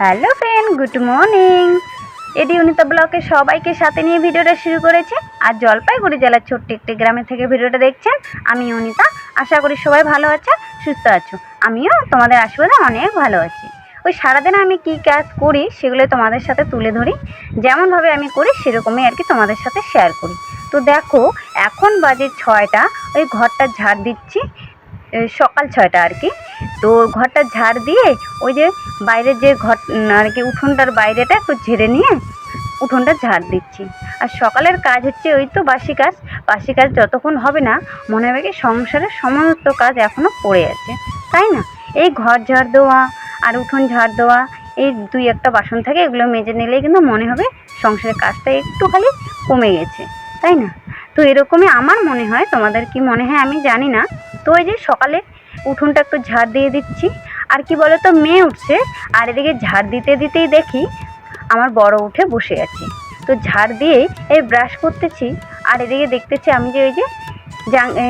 Hello friend, good morning. এডি অনিতা ব্লকে সবাইকে সাথে নিয়ে ভিডিওটা শুরু করেছে। আর জলপাইগুড়ি জেলার ছোট্ট একটি গ্রামে থেকে ভিডিওটা দেখছেন আমি অনিতা। আশা করি সবাই ভালো আছে, সুস্থ আছো। আমিও তোমাদের আশীর্বাদে অনেক ভালো আছি। ওই সারাদিন আমি কী কাজ করি সেগুলো তোমাদের সাথে তুলে ধরি। যেমনভাবে আমি করি সেরকমই আর কি তোমাদের সাথে শেয়ার করি। তো দেখো, এখন বাজে ছয়টা, ওই ঘরটা ঝাড় দিচ্ছি সকাল ছয়টা আর কি। তো ঘরটা ঝাড় দিয়ে ওই যে বাইরের যে ঘর আর কি উঠোনটার বাইরেটা একটু ঝেড়ে নিয়ে উঠোনটা ঝাড় দিচ্ছি। আর সকালের কাজ হচ্ছে ওই তো বাসি কাজ। বাসি কাজ যতক্ষণ হবে না, মনে হবে কি সংসারের সমস্ত কাজ এখনও পড়ে আছে। তাই না? এই ঘর ঝাড় দেওয়া আর উঠোন ঝাড় দেওয়া, এই দুই একটা বাসন থাকে, এগুলো মেজে নিলেই কিন্তু মনে হবে সংসারের কাজটা একটু খালি কমে গেছে। তাই না? তো এরকমই আমার মনে হয়। তোমাদের কি মনে হয় আমি জানি না। তো ওই যে সকালে উঠোনটা একটু ঝাড় দিয়ে দিচ্ছি। আর কি বলো তো মেয়ে উঠছে, আর এদিকে ঝাড় দিতে দিতেই দেখি আমার বড় উঠে বসে আছে। তো ঝাড় দিয়ে এই ব্রাশ করতেছি, আর এদিকে দেখতেছি আমি যে ওই যে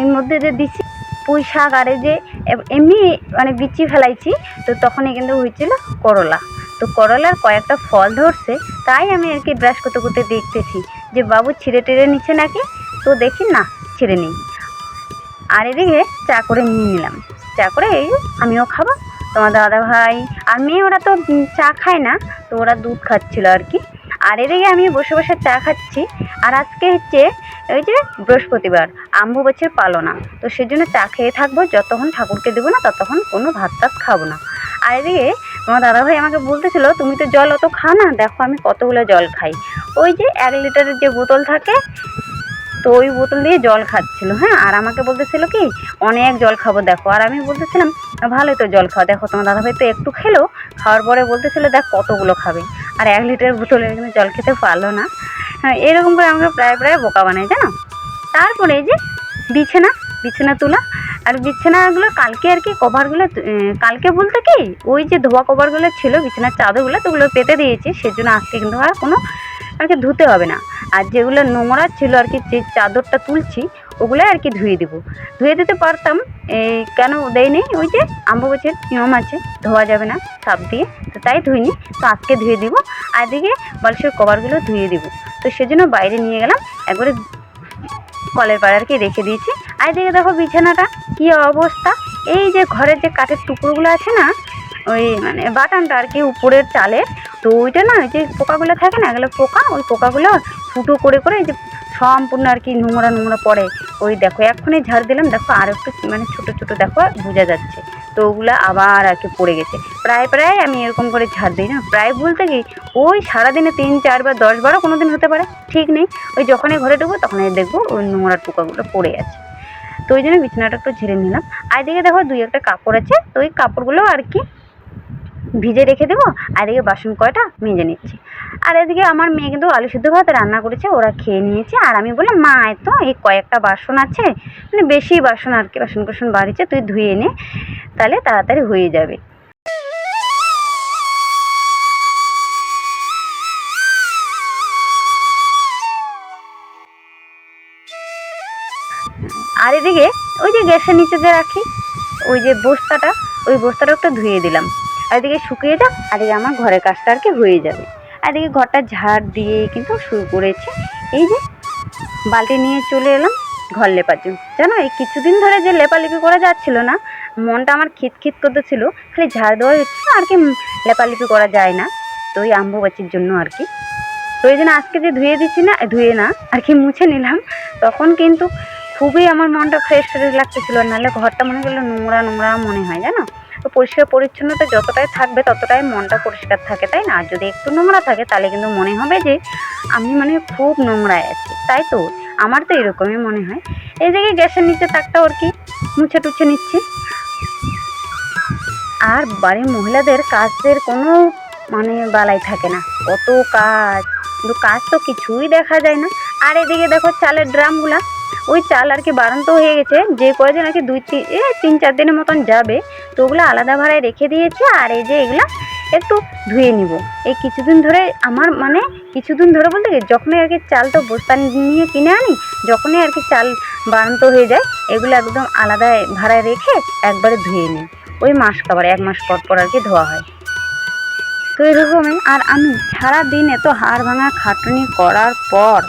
এর মধ্যে যে দিচ্ছি পুঁই শাক, আর যে এমনি মানে বিচি ফেলাইছি, তো তখনই কিন্তু হয়েছিল করলা। তো করলার কয়েকটা ফল ধরছে, তাই আমি আর কি ব্রাশ করতে করতে দেখতেছি যে বাবু ছিঁড়ে টেড়ে নিচ্ছে নাকি? তো দেখি না, ছিঁড়ে নেই। আর এদিকে চা করে নিয়ে নিলাম। চা করে এই আমিও খাব। তোমার দাদা ভাই আর মেয়ে ওরা তো চা খায় না, তো ওরা দুধ খাচ্ছিল আর কি। আর এদিকে আমি বসে বসে চা খাচ্ছি। আর আজকে হচ্ছে ওই যে বৃহস্পতিবার, আম্বু বছর পালনা। তো সেজন্য চা খেয়ে থাকব, যতক্ষণ ঠাকুরকে দেবো না ততক্ষণ কোনো ভাত টাত খাব না। আর এদিকে তোমার দাদাভাই আমাকে বলতেছিল, তুমি তো জল অত খাও না, দেখো আমি কতগুলো জল খাই। ওই যে এক লিটারের যে বোতল থাকে তো ওই বোতল দিয়ে জল খাচ্ছিল হ্যাঁ? আর আমাকে বলতেছিল কি, অনেক জল খাব, দেখো। আর আমি বলতেছিলাম, ভালোই তো জল খাও। দেখো, তোমার দাদাভাই তো একটু খেলো। খাওয়ার পরে বলতেছিল, দেখ, কতগুলো খাবে। আর এক লিটার বোতলে কিন্তু জল খেতে পারল না। হ্যাঁ এরকম করে আমাকে প্রায় প্রায় বোকা বানায় জানো? তারপরে এই যে বিছানা বিছানা তোলা আর বিছানাগুলো কালকে আর কি কভারগুলো কালকে বলতে কি, ওই যে ধোয়া কভারগুলো ছিল, বিছানার চাদরগুলো, তো ওগুলো পেতে দিয়েছি। সেজন্য আজকে কিন্তু আর কোনো আর কি ধুতে হবে না। আর যেগুলো নোংরা ছিল আর কি, যে চাদরটা তুলছি ওগুলো আর কি ধুয়ে দেবো। ধুয়ে দিতে পারতাম, এই কেন দেয়নি? ওই যে আম্ব গাছের নিয়ম আছে, ধোয়া যাবে না, সাপ দিয়ে, তো তাই ধুইনি। তো আজকে ধুয়ে দিব, আর দিকে বালিশের কভারগুলো ধুয়ে দিব। তো সেজন্য বাইরে নিয়ে গেলাম, একবারে কলের পাড়ে আর কি রেখে দিয়েছি। আর দিকে দেখো বিছানাটা, কী অবস্থা? এই যে ঘরের যে কাঠের টুকরোগুলো আছে না ওই মানে বাটানটা আর কি উপরের চালের তো ওইটা না, ওই যে পোকাগুলো থাকে না এগুলো পোকা, ওই পোকাগুলো ফুটো করে করে যে সম্পূর্ণ আর কি নোংরা নোংরা পড়ে। ওই দেখো, এক্ষুনি ঝাড় দিলাম, দেখো আর একটু মানে ছোটো ছোটো দেখো, বোঝা যাচ্ছে। তো ওগুলো আবার আর কি পড়ে গেছে। প্রায় প্রায় আমি এরকম করে ঝাড় দিই না। প্রায় বলতে কি, ওই সারাদিনে তিন চারবার দশ বারও কোনো দিন হতে পারে, ঠিক নেই। ওই যখনই ঘরে ঢুকবো, তখনই দেখব ওই নোংরা পোকাগুলো পড়ে আছে। তো ওই জন্য বিছানাটা একটু ঝেড়ে নিলাম। আর এদিকে দেখো দুই একটা কাপড় আছে, তো ওই কাপড়গুলো আর কি ভিজে রেখে দেবো, আর এদিকে বাসন কয়টা মেজে নিচ্ছি। আর এদিকে আমার মেয়ে কিন্তু আলু সিদ্ধ ভাত রান্না করেছে, ওরা খেয়ে নিয়েছে, আর আমি বললাম, মা তো এই কয়েকটা বাসন আছে মানে বেশি বাসন আর কি বাসন কোসন বাড়িছে, তুই ধুয়ে নে, তাহলে তাড়াতাড়ি হয়ে যাবে। আর এদিকে ওই যে গ্যাসের নিচে যে রাখি, ওই যে বস্তাটা, ওই বস্তাটা একটু ধুয়ে দিলাম। এদিকে শুকিয়ে যাক আর এদিকে আমার ঘরের কাজটা আর কি হয়ে যাবে। আর এদিকে ঘরটা ঝাড় দিয়ে কিন্তু শুরু করেছে। এই যে, বালতি নিয়ে চলে এলাম ঘর লেপার জন্য। জানো, এই কিছুদিন ধরে যে লেপালেপি করা যাচ্ছিল না, মনটা আমার খিত খিত করতেছিল, খালি ঝাড় দেওয়া হচ্ছে আর কি লেপালেপি করা যায় না। তো ওই আম্বুবাচির জন্য আর কি। তো ওই জন্য আজকে যে ধুয়ে দিচ্ছি না, ধুয়ে না, আর কি মুছে নিলাম, তখন কিন্তু খুবই আমার মনটা ফ্রেশ ফ্রেশ লাগতেছিল নাহলে ঘরটা মনে করল নোংরা নোংরা মনে হয়, জানো? তো পরিষ্কার পরিচ্ছন্নতা যতটাই থাকবে ততটাই মনটা পরিষ্কার থাকে, তাই না? আর যদি একটু নোংরা থাকে তাহলে কিন্তু মনে হবে যে আমি মানে খুব নোংরায় আছি, তাই তো? আমার তো এরকমই মনে হয়। এদিকে গ্যাসের নিচে তাকটা ওর কি? মুছে টুছে নিচ্ছি। আর বাড়ির মহিলাদের কাজের কোনো মানে বালাই থাকে না। কত কাজ, কিন্তু কাজ তো কিছুই দেখা যায় না। আর এদিকে দেখো চালের ড্রামগুলা। ওই চাল আর কি বাড়ন্ত হয়ে গেছে। যে কয়দিন আর কি দুই তিন এ তিন চার দিনের মতন যাবে। তো ওগুলো আলাদা ভাড়ায় রেখে দিয়েছি আর এই যে এগুলা একটু ধুয়ে নিব। এই কিছুদিন ধরে আমার মানে কিছুদিন ধরে বলতে কি, যখনই আর কি চালটা বস্তা নিয়ে কিনে আনি, যখনই আর কি চাল বাড়ন্ত হয়ে যায়, এগুলো একদম আলাদা ভাড়ায় রেখে একবারে ধুয়ে নিই। ওই মাস খাবার, এক মাস পর পর আর কি ধোয়া হয়। তো এরকমই আর আমি সারাদিন এত হাড় ভাঙা খাটুনি করার পর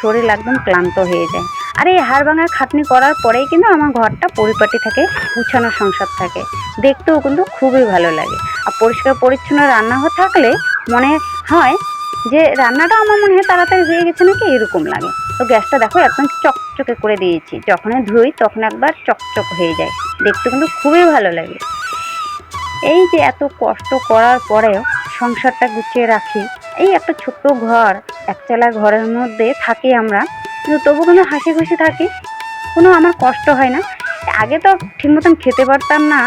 শরীর একদম ক্লান্ত হয়ে যায়। আর, এই হাড় ভাঙা খাটনি করার পরেই কিন্তু আমার ঘরটা পরিপাটি থাকে, গুছানো সংসার থাকে। দেখতেও কিন্তু খুবই ভালো লাগে। আর পরিষ্কার পরিচ্ছন্ন রান্নাঘর থাকলে মনে হয় যে রান্নাটা আমার মনে হয় তাড়াতাড়ি হয়ে গেছে নাকি এরকম লাগে। তো গ্যাসটা দেখো একদম চকচকে করে দিয়েছি। যখনই ধুই তখন একবার চকচক হয়ে যায়। দেখতে কিন্তু খুবই ভালো লাগে। এই যে এত কষ্ট করার পরেও সংসারটা গুছিয়ে রাখি, এই একটা ছোট্ট ঘর একচালা ঘরের মধ্যে থাকি আমরা। কিন্তু তবু কিন্তু হাসি খুশি থাকি। কোনো আমার কষ্ট হয় না। আগে তো ঠিক মতন খেতে পারতাম না।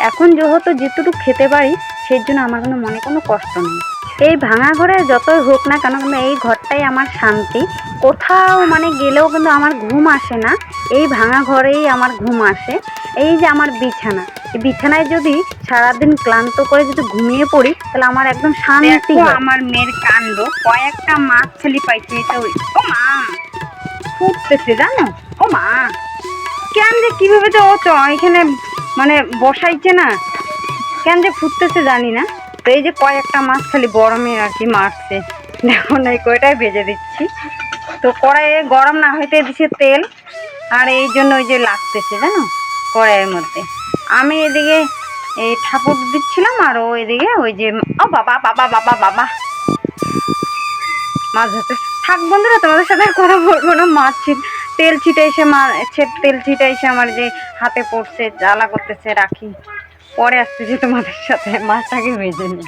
এখন যেহেতু যেটুকু খেতে পারি সেই জন্য আমার কোনো মনে কোনো কষ্ট নেই। এই ভাঙা ঘরে যতই হোক না কেন কিন্তু এই ঘরটাই আমার শান্তি। কোথাও মানে গেলেও কিন্তু আমার ঘুম আসে না। এই ভাঙা ঘরেই আমার ঘুম আসে। এই যে আমার বিছানা এই বিছানায় যদি সারাদিন ক্লান্ত করে যদি ঘুমিয়ে পড়ি তাহলে আমার একদম শান্তি আমার মেয়ের কাণ্ড। কয়েকটা মাছ খালি পাইছে ও মা! ফুটতেছে জানো? ও মা, কেন যে কীভাবে যে ও তো এখানে মানে বসাইছে না, কেন যে ফুটতেছে জানি না। তো এই যে কয়েকটা মাছ খালি গরমে আর কি মারছে। দেখো না, এই কয়টাই ভেজে দিচ্ছি। তো কড়াইয়ে গরম না হইতে দিছে তেল, আর এই জন্য ওই যে লাগতেছে জানো, কড়াইয়ের মধ্যে। আমি এদিকে এই ঠাকুর দিচ্ছিলাম, আর ও এদিকে ওই যে, ও বাবা বাবা বাবা বাবা। মাছ ধরতে থাক বন্ধুরা, তোমাদের সাথে কথা বলব না মাছ ছিট, তেল ছিটে এসে মা ছে- তেল ছিটে এসে আমার যে হাতে পড়ছে, জ্বালা করতেছে, রাখি। পরে আসতেছি তোমাদের সাথে, মাছটাকে ভেজে নিই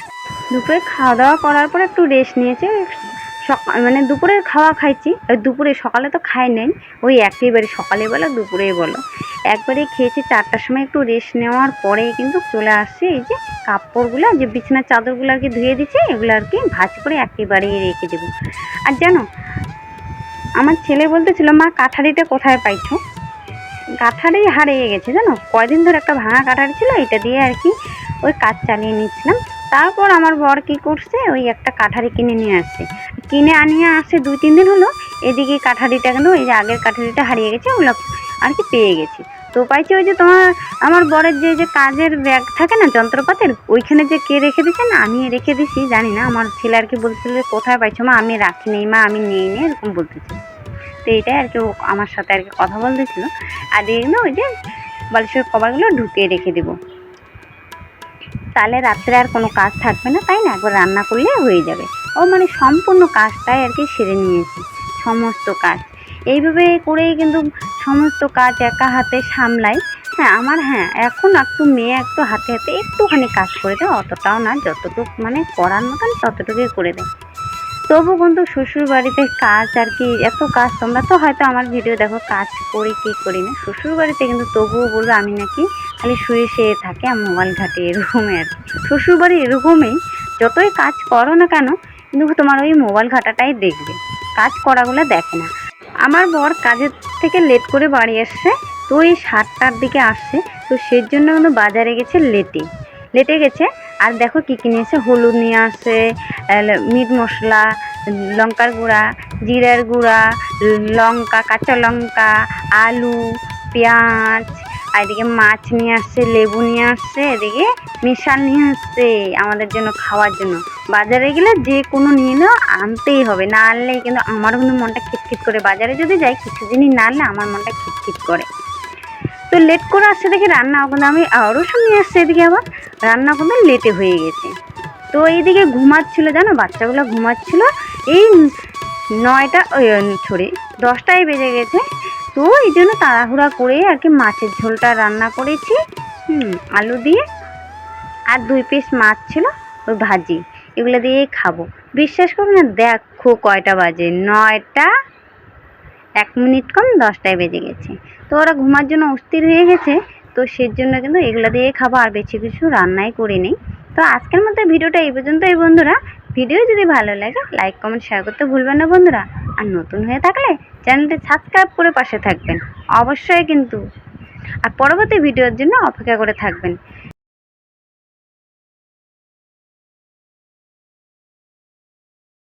দুপুরে খাওয়া দাওয়া করার পর একটু রেস্ট নিয়েছে মানে দুপুরের খাওয়া খাইছি। দুপুরে সকালে তো খাই নাই। ওই একেবারে সকালে বলো দুপুরেই বলো। একবারে খেয়েছি, চারটার সময় একটু রেস্ট নেওয়ার পরেই কিন্তু চলে আসছি। এই যে কাপড়গুলো, যে বিছানার চাদরগুলো আর কি ধুয়ে দিচ্ছি, এগুলো আর কি ভাজ করে একেবারেই রেখে দেবো। আর জানো, আমার ছেলে বলতেছিল, মা, কাঠারিটা কোথায় পাইছো? কাঠারি হারিয়ে গেছে, জানো? কয়দিন ধরে একটা ভাঙা কাঠারি ছিল, এটা দিয়ে আর কি ওই কাজ চালিয়ে নিচ্ছিলাম। তারপর আমার বর কি করছে? ওই একটা কাঠারি কিনে নিয়ে আসছে। কিনে আনিয়ে আসছে দুই, তিন দিন হলো, এদিকে কাঠারিটা কিন্তু ওই যে আগের কাঠারিটা হারিয়ে গেছে, ওগুলো আর কি পেয়ে গেছি। তো পাইছি ওই যে তোমার, আমার বরের যে যে কাজের ব্যাগ থাকে না, যন্ত্রপাতির, ওইখানে যে কে রেখে দিচ্ছে না, আমি রেখে দিছি, জানি না, আমার ছেলে আর কি বলছিল কোথায় পাইছো মা? আমি রাখি নেই মা, আমি নেই নে এরকম বলতেছি। তো এইটাই আর কি আমার সাথে আর কি কথা বলতেছিল। আর দেখবে ওই যে বালিশের কভারগুলো ঢুকিয়ে রেখে দেবো। তাহলে রাত্রে আর কোনো কাজ থাকবে না, তাই না? একবার রান্না করলে হয়ে যাবে। ও মানে সম্পূর্ণ কাজটাই আর কি সেরে নিয়েছি, সমস্ত কাজ। এইভাবে করেই কিন্তু সমস্ত কাজ একা হাতে সামলাই হ্যাঁ আমার হ্যাঁ এখন একটু মেয়ে একটু হাতে হাতে একটুখানি কাজ করে দেয়, অতটাও না, যতটুকু মানে করার মতন ততটুকুই করে দেয়। তবু কিন্তু শ্বশুর বাড়িতে কাজ আর কি, এত কাজ, তোমরা তো হয়তো আমার ভিডিও দেখো কাজ করি কি করি না। শ্বশুর বাড়িতে কিন্তু তবুও বলব আমি নাকি খালি শুয়ে শুয়ে থাকে আর মোবাইল ঘাটে এরকমই আর কি। শ্বশুর এরকমই, যতই কাজ করো না কেন, কিন্তু তোমার ওই মোবাইল ঘাটাটাই দেখবে। কাজ করাগুলো দেখে না। আমার বর কাজের থেকে লেট করে বাড়ি আসছে তো ওই সাতটার দিকে আসছে, তো সেই জন্য কিন্তু বাজারে গেছে লেটে। লেটে গেছে, আর দেখো কী কী নিয়েছে হলুদ নিয়ে আসছে মিট মশলা, লঙ্কার গুঁড়া, জিরার গুঁড়া, লঙ্কা, কাঁচা লঙ্কা, আলু, পেঁয়াজ আর এদিকে মাছ নিয়ে আসছে, লেবু নিয়ে আসছে, এদিকে মিশাল নিয়ে আসছে আমাদের জন্য খাওয়ার জন্য। বাজারে গেলে যে কোনো নিয়ে নেওয়া আনতেই হবে। না আনলে কিন্তু আমারও কিন্তু মনটা খিটখিট করে। বাজারে যদি যাই, কিছু জিনিস না আনলে আমার মনটা খিটখিট করে। তো লেট করে আসছে দেখি রান্না কিন্তু আমি রসুন নিয়ে আসছে এদিকে আবার। রান্না কিন্তু লেটে হয়ে গেছে। তো এইদিকে ঘুমাচ্ছিলো জানো? বাচ্চাগুলো ঘুমাচ্ছিল। এই নয়টা ছড়ি দশটায় বেজে গেছে। তো এই জন্য তাড়াহুড়া করে আর কি মাছের ঝোলটা রান্না করেছি। হুম, আলু দিয়ে আর দুই পিস মাছ ছিল, ওই ভাজি। এগুলো দিয়েই খাব। বিশ্বাস করো না, দেখো কয়টা বাজে। নয়টা, এক মিনিট কম, দশটায় বেজে গেছে। তো ওরা ঘুমার জন্য অস্থির হয়ে গেছে, তো সের জন্য কিন্তু এগুলো দিয়ে খাব, আর বেশি কিছু রান্নাই করিনি তো আজকের মতো ভিডিওটা এই পর্যন্ত এই বন্ধুরা। ভিডিও যদি ভালো লাগে লাইক কমেন্ট শেয়ার করতে ভুলবেন না, বন্ধুরা। আর নতুন হয়ে থাকলে চ্যানেলটি সাবস্ক্রাইব করে পাশে থাকবেন। অবশ্যই কিন্তু। আর পরবর্তী ভিডিওর জন্য অপেক্ষা করে থাকবেন।